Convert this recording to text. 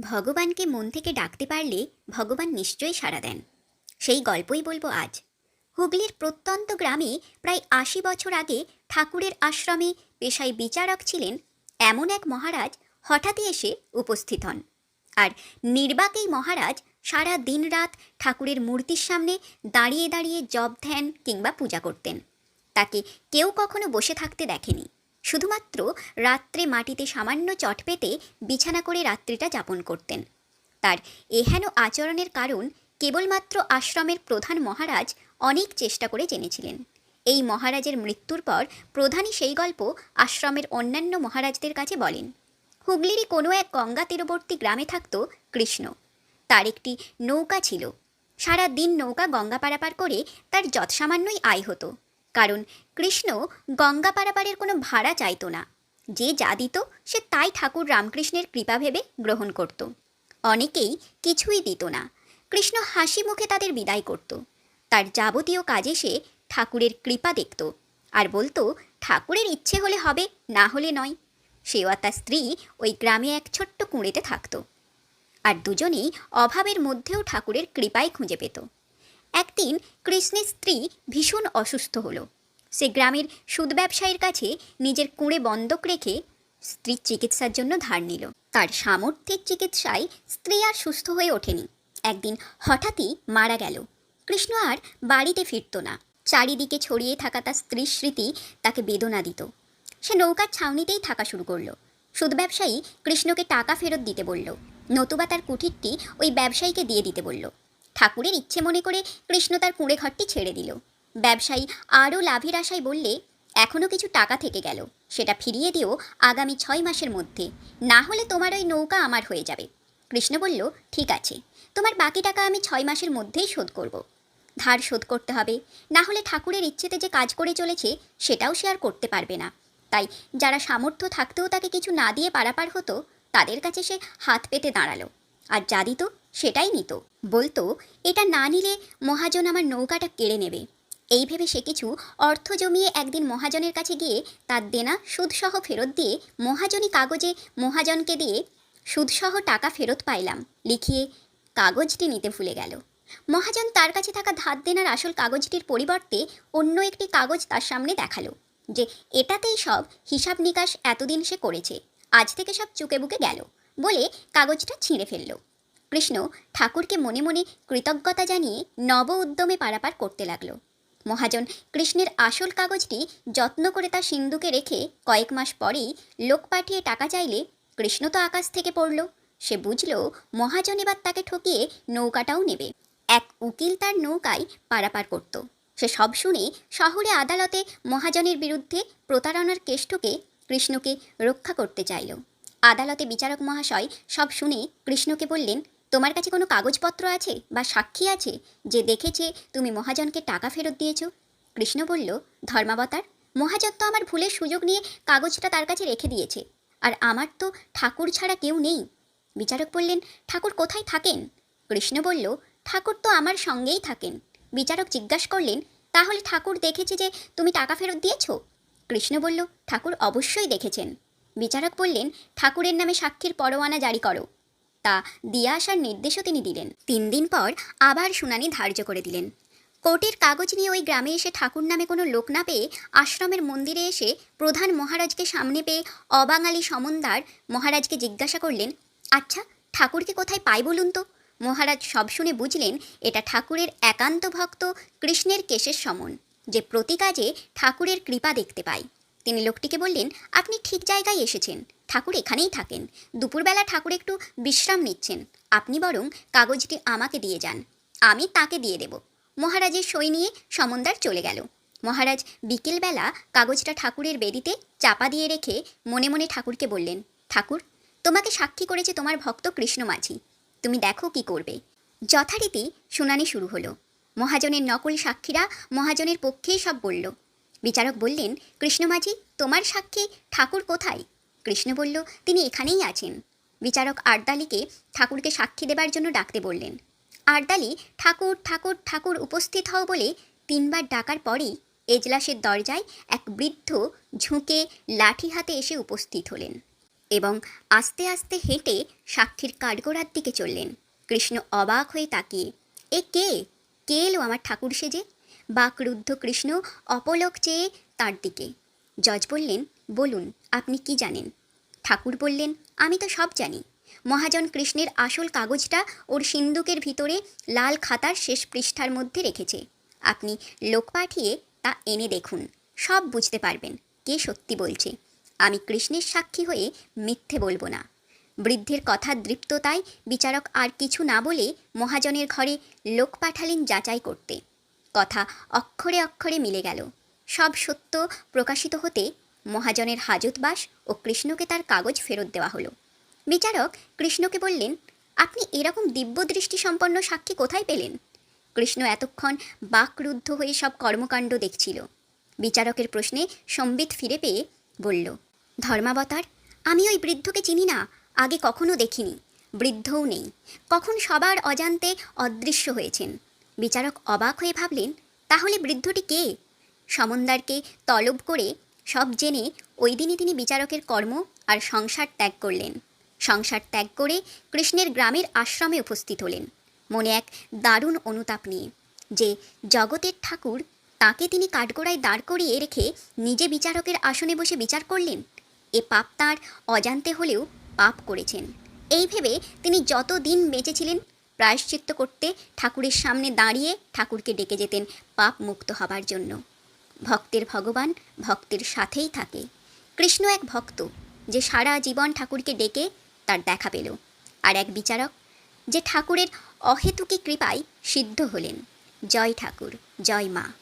ভগবানকে মন থেকে ডাকতে পারলে ভগবান নিশ্চয়ই সাড়া দেন। সেই গল্পই বলব আজ। হুগলির প্রত্যন্ত গ্রামে প্রায় আশি বছর আগে ঠাকুরের আশ্রমে পেশায় বিচারক ছিলেন এমন এক মহারাজ হঠাৎই এসে উপস্থিত হন। আর নির্বাকেই মহারাজ সারা দিন রাত ঠাকুরের মূর্তির সামনে দাঁড়িয়ে দাঁড়িয়ে জপ ধ্যান কিংবা পূজা করতেন। তাকে কেউ কখনো বসে থাকতে দেখেনি। শুধুমাত্র রাত্রে মাটিতে সামান্য চট পেতে বিছানা করে রাত্রিটা যাপন করতেন। তার এহেন আচরণের কারণ কেবলমাত্র আশ্রমের প্রধান মহারাজ অনেক চেষ্টা করে জেনেছিলেন। এই মহারাজের মৃত্যুর পর প্রধানই সেই গল্প আশ্রমের অন্যান্য মহারাজদের কাছে বলেন। হুগলিরই কোনো এক গঙ্গা তীরবর্তী গ্রামে থাকত কৃষ্ণ। তার একটি নৌকা ছিল। সারা দিন নৌকা গঙ্গা পারাপার করে তার যৎসামান্যই আয় হতো। কারণ কৃষ্ণ গঙ্গা পারাপারের কোনো ভাড়া চাইতো না। যে যা দিত, সে তাই ঠাকুর রামকৃষ্ণের কৃপা ভেবে গ্রহণ করত। অনেকেই কিছুই দিত না। কৃষ্ণ হাসি মুখে তাদের বিদায় করত। তার যাবতীয় কাজে সে ঠাকুরের কৃপা দেখত আর বলতো, ঠাকুরের ইচ্ছে হলে হবে, না হলে নয়। সেও আর তার স্ত্রী ওই গ্রামে এক ছোট্ট কুঁড়েতে থাকত। আর দুজনেই অভাবের মধ্যেও ঠাকুরের কৃপাই খুঁজে পেত। একদিন কৃষ্ণের স্ত্রী ভীষণ অসুস্থ হলো। সে গ্রামের সুদ ব্যবসায়ীর কাছে নিজের কুঁড়ে বন্ধক রেখে স্ত্রীর চিকিৎসার জন্য ধার নিল। তার সামর্থ্যের চিকিৎসায় স্ত্রী আর সুস্থ হয়ে ওঠেনি। একদিন হঠাৎই মারা গেল। কৃষ্ণ আর বাড়িতে ফিরত না। চারিদিকে ছড়িয়ে থাকা তার স্ত্রীর স্মৃতি তাকে বেদনা দিত। সে নৌকার ছাউনিতেই থাকা শুরু করল। সুদ ব্যবসায়ী কৃষ্ণকে টাকা ফেরত দিতে বলল। নতুবা তার কুঠিরটি ওই ব্যবসায়ীকে দিয়ে দিতে বলল। ঠাকুরের ইচ্ছে মনে করে কৃষ্ণ তার কুঁড়ে ঘরটি ছেড়ে দিল। ব্যবসায়ী আরও লাভের আশায় বললে এখনও কিছু টাকা থেকে গেল, সেটা ফিরিয়ে দিও আগামী ছয় মাসের মধ্যে। না হলে তোমার ওই নৌকা আমার হয়ে যাবে। কৃষ্ণ বলল, ঠিক আছে, তোমার বাকি টাকা আমি ছয় মাসের মধ্যেই শোধ করব। ধার শোধ করতে হবে। না হলে ঠাকুরের ইচ্ছেতে যে কাজ করে চলেছে, সেটাও সে আর করতে পারবে না। তাই যারা সামর্থ্য থাকতেও তাকে কিছু না দিয়ে পারাপার হতো, তাদের কাছে সে হাত পেতে দাঁড়াল। আর যা দিত, সেটাই নিত। বলতো, এটা না নিলে মহাজন আমার নৌকাটা কেড়ে নেবে। এই ভেবে সে কিছু অর্থ জমিয়ে একদিন মহাজনের কাছে গিয়ে তার দেনা, সুদসহ ফেরত দিয়ে মহাজনী কাগজে মহাজনকে দিয়ে সুদসহ টাকা ফেরত পাইলাম লিখিয়ে কাগজটি নিতে ভুলে গেল। মহাজন তার কাছে থাকা ধার দেনার আসল কাগজটির পরিবর্তে অন্য একটি কাগজ তার সামনে দেখাল যে এটাতেই সব হিসাব নিকাশ এতদিন সে করেছে, আজ থেকে সব চুকে বুকে গেল বলে কাগজটা ছিঁড়ে ফেলল। কৃষ্ণ ঠাকুরকে মনে মনে কৃতজ্ঞতা জানিয়ে নব উদ্যমে পারাপার করতে লাগল। মহাজন কৃষ্ণের আসল কাগজটি যত্ন করে তার সিন্ধুকে রেখে কয়েক মাস পরেই লোক পাঠিয়ে টাকা চাইলে কৃষ্ণ তো আকাশ থেকে পড়ল। সে বুঝল মহাজন এবার তাকে ঠকিয়ে নৌকাটাও নেবে। এক উকিল তার নৌকায় পারাপার করত। সে সব শুনে শহরে আদালতে মহাজনের বিরুদ্ধে প্রতারণার কেষ্টকে কৃষ্ণকে রক্ষা করতে চাইল। আদালতে বিচারক মহাশয় সব শুনে কৃষ্ণকে বললেন তোমার কাছে কোনো কাগজপত্র আছে বা সাক্ষী আছে যে দেখেছে তুমি মহাজনকে টাকা ফেরত দিয়েছ? কৃষ্ণ বলল, ধর্মাবতার, মহাজন তো আমার ভুলের সুযোগ নিয়ে কাগজটা তার কাছে রেখে দিয়েছে। আর আমার তো ঠাকুর ছাড়া কেউ নেই। বিচারক বললেন, ঠাকুর কোথায় থাকেন? কৃষ্ণ বলল, ঠাকুর তো আমার সঙ্গেই থাকেন। বিচারক জিজ্ঞাসা করলেন, তাহলে ঠাকুর দেখেছে যে তুমি টাকা ফেরত দিয়েছ? কৃষ্ণ বলল, ঠাকুর অবশ্যই দেখেছেন। বিচারক বললেন, ঠাকুরের নামে সাক্ষীর পরোয়ানা জারি করো। তা দিয়ে আসার নির্দেশও তিনি দিলেন। তিন দিন পর আবার শুনানি ধার্য করে দিলেন। কোর্টের কাগজ নিয়ে ওই গ্রামে এসে ঠাকুর নামে কোনো লোক না পেয়ে আশ্রমের মন্দিরে এসে প্রধান মহারাজকে সামনে পেয়ে অবাঙালি সমন্দার মহারাজকে জিজ্ঞাসা করলেন আচ্ছা ঠাকুরকে কোথায় পাই বলুন তো? মহারাজ সব শুনে বুঝলেন, এটা ঠাকুরের একান্ত ভক্ত কৃষ্ণের কেশের সমন, যে প্রতি কাজে ঠাকুরের কৃপা দেখতে পায়। তিনি লোকটিকে বললেন, আপনি ঠিক জায়গায় এসেছেন। ঠাকুর এখানেই থাকেন। দুপুরবেলা ঠাকুর একটু বিশ্রাম নিচ্ছেন। আপনি বরং কাগজটি আমাকে দিয়ে যান। আমি তাকে দিয়ে দেব। মহারাজের সই নিয়ে সমন্দার চলে গেল। মহারাজ বিকেলবেলা কাগজটা ঠাকুরের বেদিতে চাপা দিয়ে রেখে মনে মনে ঠাকুরকে বললেন, ঠাকুর, তোমাকে সাক্ষী করেছে তোমার ভক্ত কৃষ্ণ মাঝি। তুমি দেখো কি করবে। যথারীতি শুনানি শুরু হলো। মহাজনের নকল সাক্ষীরা মহাজনের পক্ষেই সব বলল। বিচারক বললেন, কৃষ্ণ মাঝি, তোমার সাক্ষী ঠাকুর কোথায়? কৃষ্ণ বলল, তিনি এখানেই আছেন। বিচারক আর্দালিকে ঠাকুরকে সাক্ষী দেবার জন্য ডাকতে বললেন। আর্দালি, ঠাকুর ঠাকুর ঠাকুর উপস্থিত হও বলে তিনবার ডাকার পরেই এজলাসের দরজায় এক বৃদ্ধ ঝুঁকে লাঠি হাতে এসে উপস্থিত হলেন এবং আস্তে আস্তে হেঁটে সাক্ষীর কাঠগোড়ার দিকে চললেন। কৃষ্ণ অবাক হয়ে তাকিয়ে, এ কে? কে এলো আমার ঠাকুর সেজে? বাকরুদ্ধ কৃষ্ণ অপলক চেয়ে তার দিকে জজ বললেন, বলুন, আপনি কি জানেন? ঠাকুর বললেন, আমি তো সব জানি। মহাজন কৃষ্ণের আসল কাগজটা ওর সিন্দুকের ভিতরে লাল খাতার শেষ পৃষ্ঠার মধ্যে রেখেছে। আপনি লোক পাঠিয়ে তা এনে দেখুন, সব বুঝতে পারবেন, কে সত্যি বলছে। আমি কৃষ্ণের সাক্ষী হয়ে মিথ্যে বলব না। বৃদ্ধের কথা দৃপ্ততায় বিচারক আর কিছু না বলে মহাজনের ঘরে লোক পাঠালেন যাচাই করতে। কথা অক্ষরে অক্ষরে মিলে গেল। সব সত্য প্রকাশিত হতে মহাজনের হাজতবাস ও কৃষ্ণকে তার কাগজ ফেরত দেওয়া হলো। বিচারক কৃষ্ণকে বললেন, আপনি এরকম দিব্য দৃষ্টি সম্পন্ন সাক্ষী কোথায় পেলেন? কৃষ্ণ এতক্ষণ বাকরুদ্ধ হয়ে সব কর্মকাণ্ড দেখছিল। বিচারকের প্রশ্নে সম্বিত ফিরে পেয়ে বলল, ধর্মাবতার, আমি ওই বৃদ্ধকে চিনি না, আগে কখনো দেখিনি, বৃদ্ধও নেই। কখন সবার অজান্তে অদৃশ্য হয়েছেন? বিচারক অবাক হয়ে ভাবলেন, তাহলে বৃদ্ধটি কে? সমন্দারকে তলব করে সব জেনে ওই দিনই তিনি বিচারকের কর্ম আর সংসার ত্যাগ করলেন। সংসার ত্যাগ করে কৃষ্ণের গ্রামের আশ্রমে উপস্থিত হলেন। মনে এক দারুণ অনুতাপ নিয়ে যে জগতের ঠাকুর তাকে তিনি কাঠগোড়ায় দাঁড় করিয়ে রেখে নিজে বিচারকের আসনে বসে বিচার করলেন। এ পাপ তাঁর অজান্তে হলেও পাপ করেছেন। এই ভেবে তিনি যত দিন বেঁচেছিলেন প্রায়শ্চিত্ত করতে ঠাকুরের সামনে দাঁড়িয়ে ঠাকুরকে ডেকে যেতেন পাপ মুক্ত হবার জন্য। ভক্তের ভগবান ভক্তের সাথেই থাকে। কৃষ্ণ এক ভক্ত, যে সারা জীবন ঠাকুরকে ডেকে তার দেখা পেল। আর এক বিচারক, যে ঠাকুরের অহেতুকী কৃপায় সিদ্ধ হলেন। জয় ঠাকুর, জয় মা।